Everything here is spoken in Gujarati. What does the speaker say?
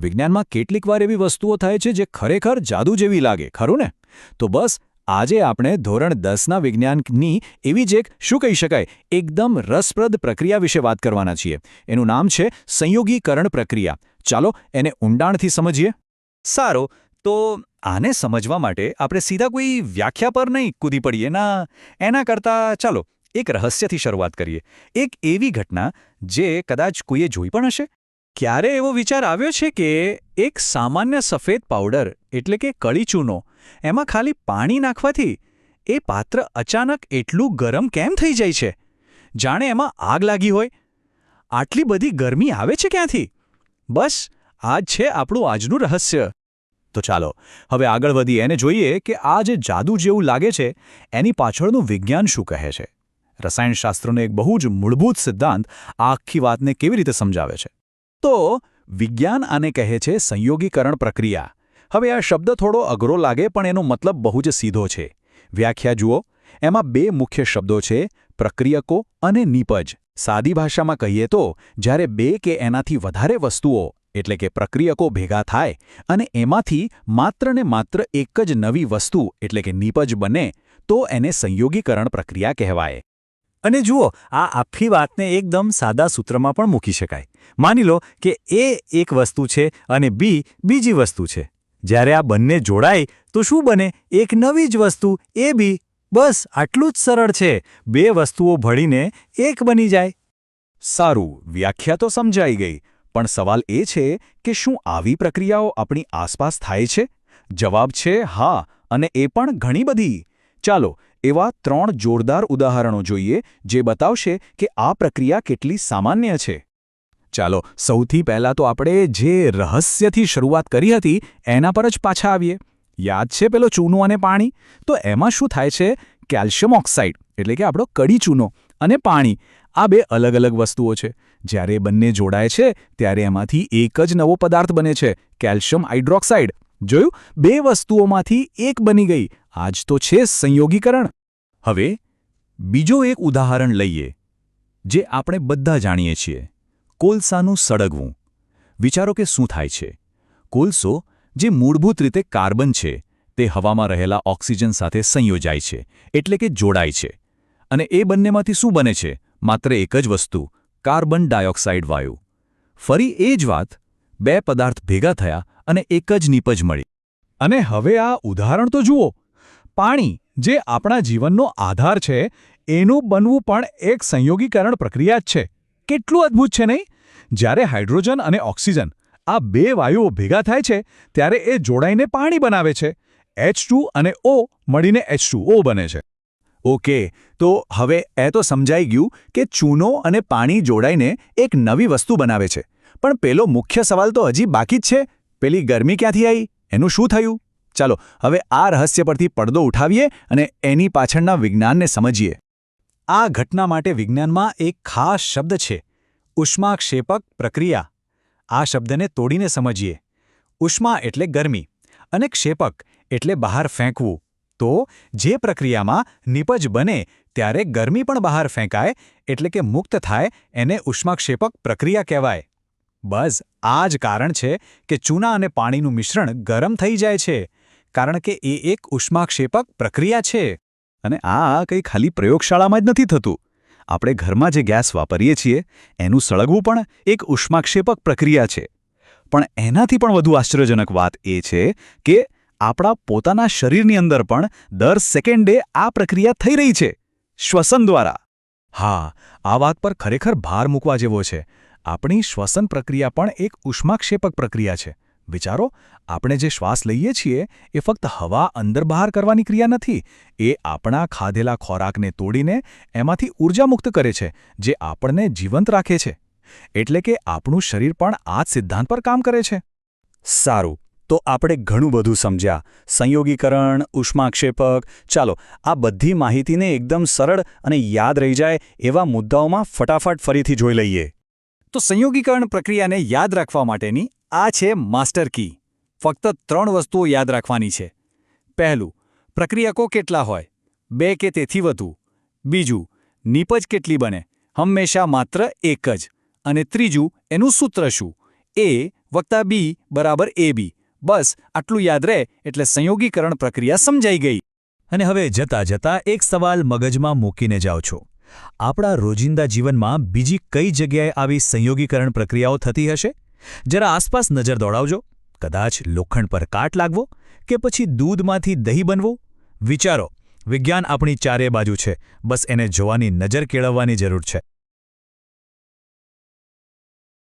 વિજ્ઞાનમાં કેટલીક વાર એવી વસ્તુઓ થાય છે જે ખરેખર જાદુ જેવી લાગે, ખરું ને? તો બસ, આજે આપણે ધોરણ દસના વિજ્ઞાનની એવી જ એક, શું કહી શકાય, એકદમ રસપ્રદ પ્રક્રિયા વિશે વાત કરવાના છીએ. એનું નામ છે સંયોગીકરણ પ્રક્રિયા. ચાલો, એને ઊંડાણથી સમજીએ. સારો, તો આને સમજવા માટે આપણે સીધા કોઈ વ્યાખ્યા પર નહીં કૂદી પડીએ. ના, એના કરતાં, ચાલો, એક રહસ્યથી શરૂઆત કરીએ. એક એવી ઘટના, જે કદાચ કોઈએ જોઈ પણ હશે? ક્યારે એવો વિચાર આવ્યો છે કે એક સામાન્ય સફેદ પાવડર, એટલે કે કળી ચૂનો એમાં ખાલી પાણી નાખવાથી એ પાત્ર અચાનક એટલું ગરમ કેમ થઈ જાય છે? જાણે એમાં આગ લાગી હોય. આટલી બધી ગરમી આવે છે ક્યાંથી? બસ આ જ છે આપણું આજનું રહસ્ય. તો ચાલો, હવે આગળ વધી એને જોઈએ કે આ જે જાદુ જેવું લાગે છે, એની પાછળનું વિજ્ઞાન શું કહે છે? રસાયણશાસ્ત્રનો એક બહુ જ મૂળભૂત સિદ્ધાંત આખી વાતને કેવી રીતે સમજાવે છે? તો વિજ્ઞાન આને કહે છે સંયોગીકરણ પ્રક્રિયા. હવે આ શબ્દ થોડો અઘરો લાગે પણ એનો મતલબ બહુ જ સીધો છે. વ્યાખ્યા જુઓ. એમાં બે મુખ્ય શબ્દો છે, પ્રક્રિયકો અને નીપજ. સાદી ભાષામાં કહીએ તો, જ્યારે બે કે એનાથી વધારે વસ્તુઓ, એટલે કે પ્રક્રિયકો ભેગા થાય, અને એમાંથી માત્ર ને માત્ર એક જ નવી વસ્તુ, એટલે કે નીપજ બને, તો એને સંયોગીકરણ પ્રક્રિયા કહેવાય. અને જુઓ, આ આખી વાતને એકદમ સાદા સૂત્રમાં પણ મૂકી શકાય. માની લો કે એ એક વસ્તુ છે અને બી બીજી વસ્તુ છે. જ્યારે આ બંને જોડાય, તો શું બને? એક નવી જ વસ્તુ, એ બી. બસ, આટલું જ સરળ છે. બે વસ્તુઓ ભળીને એક બની જાય. સારું, વ્યાખ્યા તો સમજાઈ ગઈ. પણ સવાલ એ છે કે શું આવી પ્રક્રિયાઓ આપણી આસપાસ થાય છે? જવાબ છે હા, અને એ પણ ઘણી બધી. ચાલો, એવા ત્રણ જોરદાર ઉદાહરણો જોઈએ, જે બતાવશે કે આ પ્રક્રિયા કેટલી સામાન્ય છે. ચાલો, સૌથી પહેલાં તો આપણે જે રહસ્યથી શરૂઆત કરી હતી, એના પર જ પાછા આવીએ. યાદ છે પેલો ચૂનો અને પાણી? તો એમાં શું થાય છે? કેલ્શિયમ ઓક્સાઇડ, એટલે કે આપણો કડી ચૂનો અને પાણી, આ બે અલગ અલગ વસ્તુઓ છે. જ્યારે બંને જોડાય છે, ત્યારે એમાંથી એક જ નવો પદાર્થ બને છે, કેલ્શિયમ હાઇડ્રોક્સાઇડ. જોયું? બે વસ્તુઓમાંથી એક બની ગઈ. આજ તો છે સંયોગીકરણ. હવે, બીજો એક ઉદાહરણ લઈએ, જે આપણે બધા જાણીએ છીએ. કોલસાનું સળગવું. વિચારો કે શું થાય છે? કોલસો, જે મૂળભૂત રીતે કાર્બન છે, તે હવામાં રહેલા ઓક્સિજન સાથે સંયોજાય છે, એટલે કે જોડાય છે. અને એ બંનેમાંથી શું બને છે? માત્ર એક જ વસ્તુ, કાર્બન ડાયોક્સાઇડ વાયુ. ફરી એ જ વાત, બે પદાર્થ ભેગા થયા અને એક જ નીપજ મળી. અને હવે આ ઉદાહરણ તો જુઓ. પાણી જે આપણા જીવનનો આધાર છે એનું બનવું પણ એક સંયોગીકરણ પ્રક્રિયા જ છે. કેટલું અદ્ભુત છે નહીં? જ્યારે હાઇડ્રોજન અને ઓક્સિજન આ બે વાયુઓ ભેગા થાય છે ત્યારે એ જોડાઈને પાણી બનાવે છે. એચ અને ઓ મળીને એચ બને છે. ઓકે તો હવે એ તો સમજાઈ ગયું કે ચૂનો અને પાણી જોડાઈને એક નવી વસ્તુ બનાવે છે. પણ પેલો મુખ્ય સવાલ તો હજી બાકી જ છે. પેલી ગરમી ક્યાંથી આવી એનું શું થયું? ચાલો, હવે આ રહસ્ય પરથી પડદો ઉઠાવીએ અને એની પાછળના વિજ્ઞાનને સમજીએ. આ ઘટના માટે વિજ્ઞાનમાં એક ખાસ શબ્દ છે, ઉષ્માક્ષેપક પ્રક્રિયા. આ શબ્દને તોડીને સમજીએ. ઉષ્મા એટલે ગરમી અને ક્ષેપક એટલે બહાર ફેંકવું. તો જે પ્રક્રિયામાં નિપજ બને ત્યારે ગરમી પણ બહાર ફેંકાય, એટલે કે મુક્ત થાય, એને ઉષ્માક્ષેપક પ્રક્રિયા કહેવાય. બસ, આ જ કારણ છે કે ચૂના અને પાણીનું મિશ્રણ ગરમ થઈ જાય છે, કારણ કે એ એક ઉષ્માક્ષેપક પ્રક્રિયા છે. અને આ કંઈ ખાલી પ્રયોગશાળામાં જ નથી થતું. આપણે ઘરમાં જે ગેસ વાપરીએ છીએ, એનું સળગવું પણ એક ઉષ્માક્ષેપક પ્રક્રિયા છે. પણ એનાથી પણ વધુ આશ્ચર્યજનક વાત એ છે કે આપણા પોતાના શરીરની અંદર પણ દર સેકન્ડે આ પ્રક્રિયા થઈ રહી છે, શ્વસન દ્વારા. હા, આ વાત પર ખરેખર ભાર મૂકવા જેવો છે. આપણી શ્વસન પ્રક્રિયા પણ એક ઉષ્માક્ષેપક પ્રક્રિયા છે. વિચારો, આપણે જે શ્વાસ લઈએ છીએ, એ ફક્ત હવા અંદર બહાર કરવાની ક્રિયા નથી, એ આપણા ખાધેલા ખોરાકને તોડીને એમાંથી ઊર્જા મુક્ત કરે છે, જે આપણને જીવંત રાખે છે. એટલે કે આપણું શરીર પણ આ જ સિદ્ધાંત પર કામ કરે છે. સારું, તો આપણે ઘણું બધું સમજ્યા. સંયોગીકરણ, ઉષ્માક્ષેપક, ચાલો, આ બધી માહિતીને એકદમ સરળ અને યાદ રહી જાય એવા મુદ્દાઓમાં ફટાફટ ફરીથી જોઈ લઈએ. તો સંયોગીકરણ પ્રક્રિયાને યાદ રાખવા માટેની આ છે માસ્ટર કી. ફક્ત ત્રણ વસ્તુઓ યાદ રાખવાની છે. પહેલું, પ્રક્રિયકો કેટલા હોય? બે કે તેથી વધુ? બીજું, નીપજ કેટલી બને? હંમેશા માત્ર એક જ. અને ત્રીજું, એનું સૂત્ર શું? એ વત્તા બી બરાબર એ બી. બસ, આટલું યાદ રહે એટલે સંયોગીકરણ પ્રક્રિયા સમજાઈ ગઈ. અને હવે જતા જતા એક સવાલ મગજમાં મૂકીને જાઓ છો. આપણા રોજિંદા જીવનમાં બીજી કઈ જગ્યાએ આવી સંયોગીકરણ પ્રક્રિયાઓ થતી હશે? જરા આસપાસ નજર દોડાવજો. કદાચ લોખંડ પર કાટ લાગવો કે પછી દૂધમાંથી દહીં બનવું? વિચારો, વિજ્ઞાન આપણી ચારે બાજુ છે. બસ એને જોવાની નજર કેળવવાની જરૂર છે.